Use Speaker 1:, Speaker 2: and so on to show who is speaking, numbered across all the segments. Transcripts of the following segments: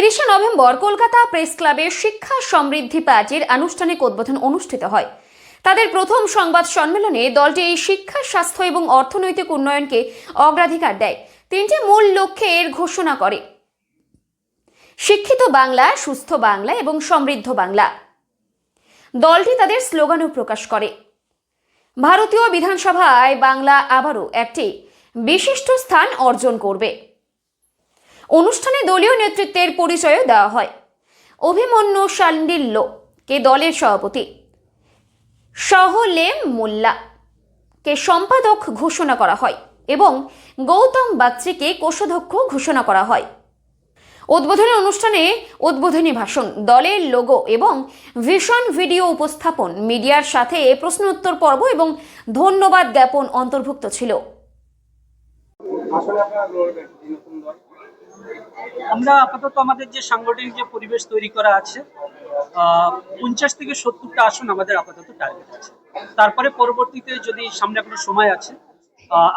Speaker 1: তিরিশে November Kolkata press ক্লাবে শিক্ষা সমৃদ্ধি পার্টির আনুষ্ঠানিক উদ্বোধন অনুষ্ঠিত হয়। তাদের প্রথম সংবাদ সম্মেলনে দলটি এই শিক্ষা, স্বাস্থ্য এবং অর্থনৈতিক উন্নয়নকে অগ্রাধিকার দেয়। তিনটি মূল লক্ষ্যের ঘোষণা করে। শিক্ষিত বাংলা, সুস্থ বাংলা এবং সমৃদ্ধ বাংলা। দলটি তাদের স্লোগানও প্রকাশ করে। ভারতীয় বিধানসভায় বাংলা আবারও একটি বিশিষ্ট স্থান অর্জন করবে। অনুষ্ঠানে দলীয় নেতৃত্বের পরিচয়ও দেওয়া হয়। অভিমন্যু শান্ডিল্য কে দলের সভাপতি। সহলেম মোল্লা, কে সম্পাদক ঘোষণা করা হয় এবং গৌতম বাগচিকে কোষাধ্যক্ষ ঘোষণা করা হয়। উদ্বোধনী অনুষ্ঠানে উদ্বোধনী ভাষণ, দলের লোগো এবং ভিশন ভিডিও উপস্থাপন, মিডিয়ার সাথে প্রশ্নোত্তর পর্ব এবং ধন্যবাদ জ্ঞাপন অন্তর্ভুক্ত ছিল
Speaker 2: আসলে আপনারা লড়বেন এই নতুন দল
Speaker 3: আমরা আপাতত আমাদের যে সাংগঠনিক যে পরিবেশ তৈরি করা আছে পঞ্চাশ থেকে সত্তরটা আসন আমাদের আপাতত টার্গেট আছে। তারপরে পরবর্তীতে যদি সামনে কোনো সময় আছে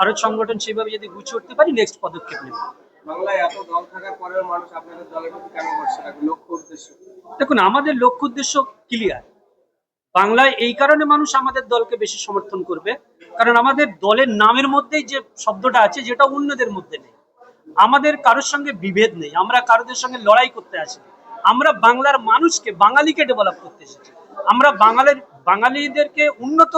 Speaker 3: আরও সংগঠন সেভাবে যদি গুছিয়ে উঠতে পারি নেক্সট পদক্ষেপ নেব। দেখুন আমাদের লক্ষ্য উদ্দেশ্য ক্লিয়ার বাংলায় এই কারণে মানুষ আমাদের দলকে বেশি সমর্থন করবে কারণ আমাদের দলের নামের মধ্যেই যে শব্দটা আছে যেটা অন্যদের মধ্যে নেই। আমাদের কারোর সঙ্গে বিভেদ নেই, আমরা কারোদের সঙ্গে লড়াই করতে আসি আমরা বাংলার মানুষকে, বাঙালিকে ডেভেলপ করতে এসেছি। আমরা বাঙালির, বাঙালিদেরকে উন্নত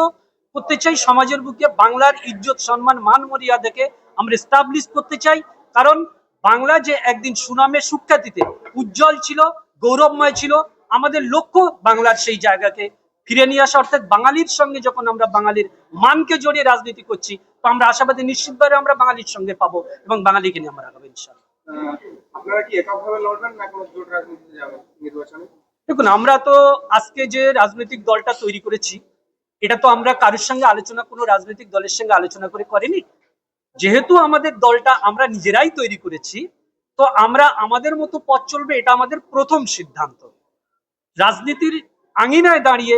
Speaker 3: করতে চাই, সমাজের বুকে বাংলার ইজ্জত, সম্মান, মান, মর্যাদাকে আমরা এস্টাবলিশ করতে চাই। কারণ বাংলা যে একদিন সুনামে সুখ্যাতিতে উজ্জ্বল ছিল, গৌরবময় ছিল, আমাদের লক্ষ্য বাংলার সেই জায়গাকে ফিরে নিয়ে আসা অর্থাৎ বাঙালির সঙ্গে যখন আমরা বাঙালির মানকে জড়িয়ে রাজনীতি করছি তো আমরা আশাবাদী নিশ্চিতভাবে আমরা বাঙালির সঙ্গে পাবো এবং বাঙালিকে নিয়ে আমরা আগাবো ইনশাল্লাহ
Speaker 2: আহ, আপনারা কি এককভাবে লড়বেন না কোনো জোট রাজনীতিতে যাবেন নির্বাচনে?
Speaker 3: দেখুন আমরা তো আজকে যে রাজনৈতিক দলটা তৈরি করেছি এটা তো আমরা কারোর সঙ্গে আলোচনা কোনো রাজনৈতিক দলের সঙ্গে আলোচনা করে করিনি। যেহেতু আমাদের দলটা আমরা নিজেরাই তৈরি করেছি তো আমরা আমাদের মতো পথ চলবে এটা আমাদের প্রথম সিদ্ধান্ত। রাজনীতির আঙিনায় দাঁড়িয়ে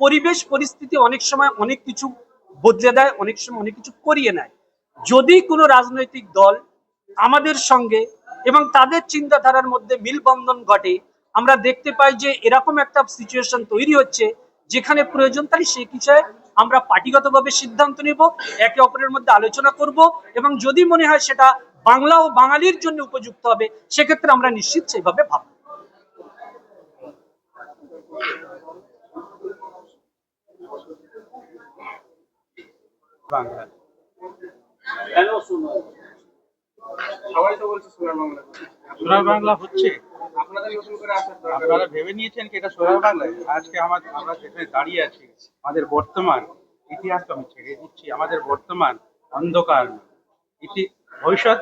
Speaker 3: পরিবেশ পরিস্থিতি অনেক সময় অনেক কিছু বদলে দেয়, অনেক সময় অনেক কিছু করিয়ে নেয়। যদি কোনো রাজনৈতিক দল আমাদের সঙ্গে এবং তাদের চিন্তাধারার মধ্যে মিলবন্ধন ঘটে, আমরা দেখতে পাই যে এরকম একটা সিচুয়েশন তৈরি হচ্ছে, যেখানে প্রয়োজন তাহলে সেই বিষয়ে আমরা পার্টিগতভাবে সিদ্ধান্ত নেব, একে অপরের মধ্যে আলোচনা করব এবং যদি মনে হয় সেটা বাংলা ও বাঙালির জন্য উপযুক্ত হবে, সেক্ষেত্রে আমরা নিশ্চিত সেইভাবে ভাববো।
Speaker 4: বাংলা।
Speaker 3: কেন শুনো?
Speaker 2: সবাই তো বলছে সোনার বাংলা।
Speaker 4: সোনার বাংলা হচ্ছে?
Speaker 2: আপনাদের নতুন করে আসার দরকার।
Speaker 4: আপনারা ভেবে নিয়েছেন কি এটা সোনার বাংলায় আজকে আমার আমরা যেখানে দাঁড়িয়ে আছি আমাদের বর্তমান ইতিহাস তো আমি ছেড়ে দিচ্ছি। আমাদের বর্তমান অন্ধকার। ইতি ভবিষ্যৎ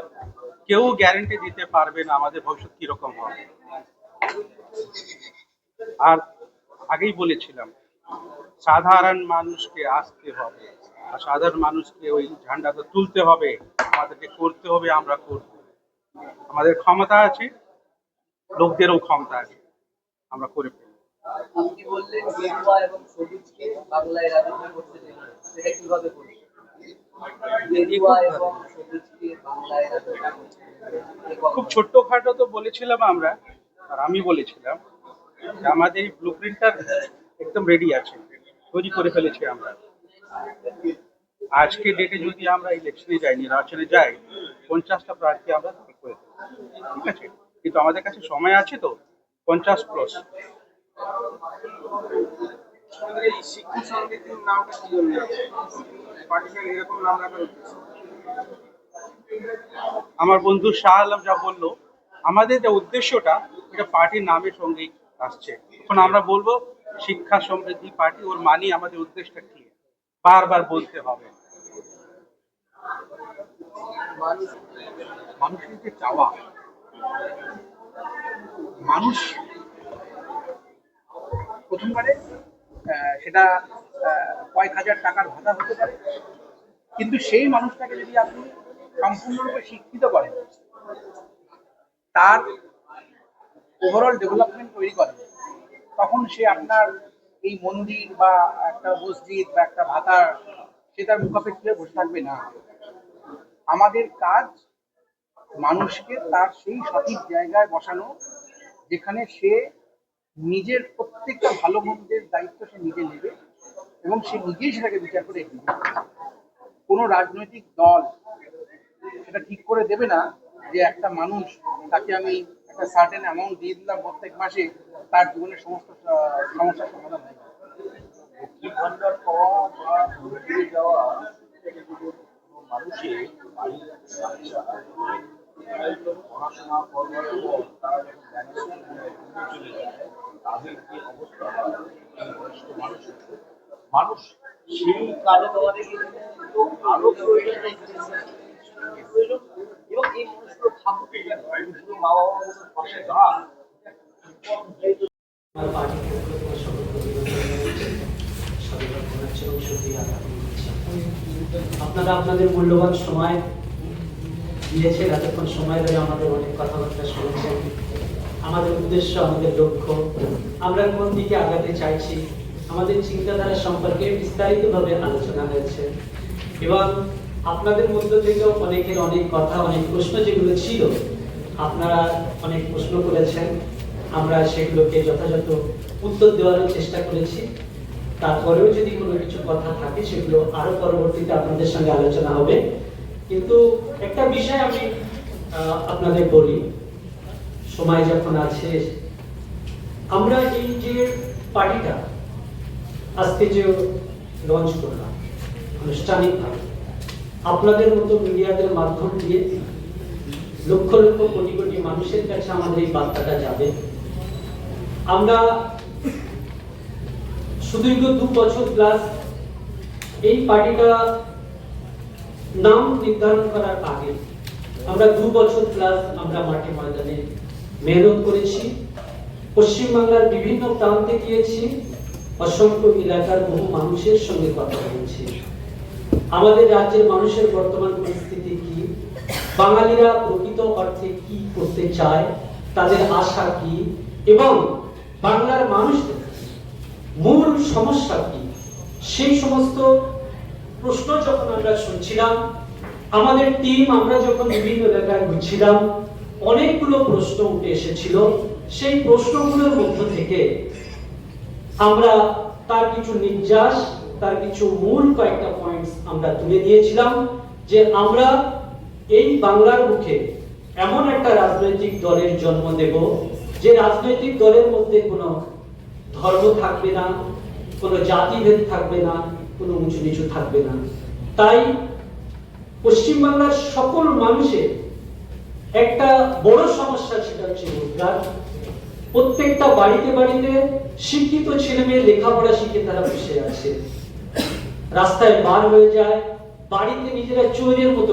Speaker 4: কেউ গ্যারান্টি দিতে পারবে না আমাদের ভবিষ্যৎ কীরকম হবে। আর আগেই বলেছিলাম সাধারণ মানুষকে আসতে হবে। সাধারণ মানুষকে ওই ঝান্ডাটা তুলতে হবে আমাদেরকে করতে হবে আমরা করব। আমাদের ক্ষমতা আছে লোকদেরও ক্ষমতা আছে আমরা করে ফেলব। খুব ছোট্টখাটো তো বলেছিলাম আমরা আর আমি বলেছিলাম যে আমাদের এই ব্লু প্রিন্টটার একদম রেডি আছে তৈরি করে ফেলেছি আমরা। আজকে ডেটে যদি আমরা ইলেকশনে যাই, নির্বাচনে যাই, পঞ্চাশটা প্রার্থী আমরা করে ঠিক আছে? কিন্তু আমাদের কাছে সময় আছে তো, পঞ্চাশ প্লাস আমার বন্ধু শাহ আলম যা বলল, আমাদের যে উদ্দেশ্যটা, এটা পার্টির নামের সঙ্গেই আসছে। এখন আমরা বলব, শিক্ষা সমৃদ্ধি পার্টি, ওর মানি আমাদের উদ্দেশ্যটা কি? বারবার বলতে হবে।
Speaker 5: মানুষ
Speaker 6: মানুষের চাওয়া। মানুষ প্রথমবারে সেটা কয়েক হাজার টাকার ভাতা হতে পারে। কিন্তু সেই মানুষটাকে যদি আপনি সম্পূর্ণরূপে শিক্ষিত করেন, তার ওভারঅল ডেভেলপমেন্ট তৈরি করেন, তখন সে আপনার এই মন্দির বা একটা মসজিদ বা একটা ভাতার সে তার মুখাপেক্ষে বসে থাকবে না। আমাদের কাজ মানুষকে তার সেই সঠিক জায়গায় বসানো, যেখানে সে নিজের প্রত্যেকটা ভালো মন্দের দায়িত্ব সে নিজে নেবে এবং সে নিজেই সেটাকে বিচার করে এগিয়ে কোনো রাজনৈতিক দল সেটা ঠিক করে দেবে না যে একটা মানুষ তাকে আমি একটা সার্টেন অ্যামাউন্ট দিয়ে দিলাম প্রত্যেক মাসে, তার জীবনের সমস্ত সমস্যার সমাধান হয়ে
Speaker 7: যায়, তাদের যে অবস্থা বয়স্ক মানুষ সেই কাজে তোমাদের আরও প্রয়োজন এবং।
Speaker 3: আপনারা আপনাদের মূল্যবান সময় দিয়েছেন, এতক্ষণ সময় ধরে আমাদের অনেক কথাবার্তা শুনেছেন আমাদের উদ্দেশ্য, আমাদের লক্ষ্য, আমরা কোন দিকে আগাতে চাইছি, আমাদের চিন্তাধারা সম্পর্কে বিস্তারিতভাবে আলোচনা হয়েছে এবং আপনাদের মধ্য থেকেও অনেকের অনেক কথা, অনেক প্রশ্ন যেগুলো ছিল, আপনারা অনেক প্রশ্ন করেছেন। আমরা সেগুলোকে যথাযথ উত্তর দেওয়ার চেষ্টা করেছি। তারপরেও যদি কোনো কিছু কথা থাকে, সেগুলো আরও পরবর্তীতে আপনাদের সঙ্গে আলোচনা হবে। কিন্তু একটা বিষয় আমি আপনাদের বলি। সময় যখন আছে, আমরা এই যে পার্টিটা আজকে যে লঞ্চ করলাম, আনুষ্ঠানিকভাবে আপনাদের মতো মিডিয়াদের মাধ্যম দিয়ে লক্ষ লক্ষ কোটি কোটি মানুষের কাছে আমাদের এই বার্তাটা যাবে। আমরা সুদীর্ঘ দু বছর প্লাস এই পার্টিটা নাম নির্ধারণ করার আগে আমরা দু বছর প্লাস আমরা মাঠে ময়দানে মেহনত করেছি। পশ্চিমবাংলার বিভিন্ন প্রান্তে গিয়েছি। অসংখ্য এলাকার বহু মানুষের সঙ্গে কথা বলেছি। আমাদের রাজ্যের মানুষের বর্তমান পরিস্থিতি কি? বাঙালিরা প্রকৃত অর্থে কি করতে চায়? তাদের আশা কি? এবং বাংলার মানুষদের মূল সমস্যা কি? সেই সমস্ত প্রশ্ন যখন আমরা শুনছিলাম, আমাদের টিম আমরা যখন বিভিন্ন এলাকায় ঘুরছিলাম, অনেকগুলো প্রশ্ন উঠে এসেছিল। সেই প্রশ্নগুলোর মধ্য থেকে আমরা তার কিছু নির্যাস তার কিছু মূল কয়েকটা পয়েন্টস আমরা তুলে দিয়েছিলাম যে আমরা এই বাংলার মুখে এমন একটা রাজনৈতিক দলের জন্ম দেব যে রাজনৈতিক দলের মধ্যে কোনো ধর্ম থাকবে না, কোনো জাতিভেদ থাকবে না, কোনো উঁচু নিচু থাকবে না। তাই পশ্চিমবাংলার সকল মানুষের একটা বড় সমস্যা সেটা হচ্ছে রোজগার। প্রত্যেকটা বাড়িতে বাড়িতে শিক্ষিত ছেলে মেয়ে লেখাপড়া শিখে তারা বসে আছে। রাস্তায় বার হয়ে যায় বাড়িতে নিজেরা চোরের মতো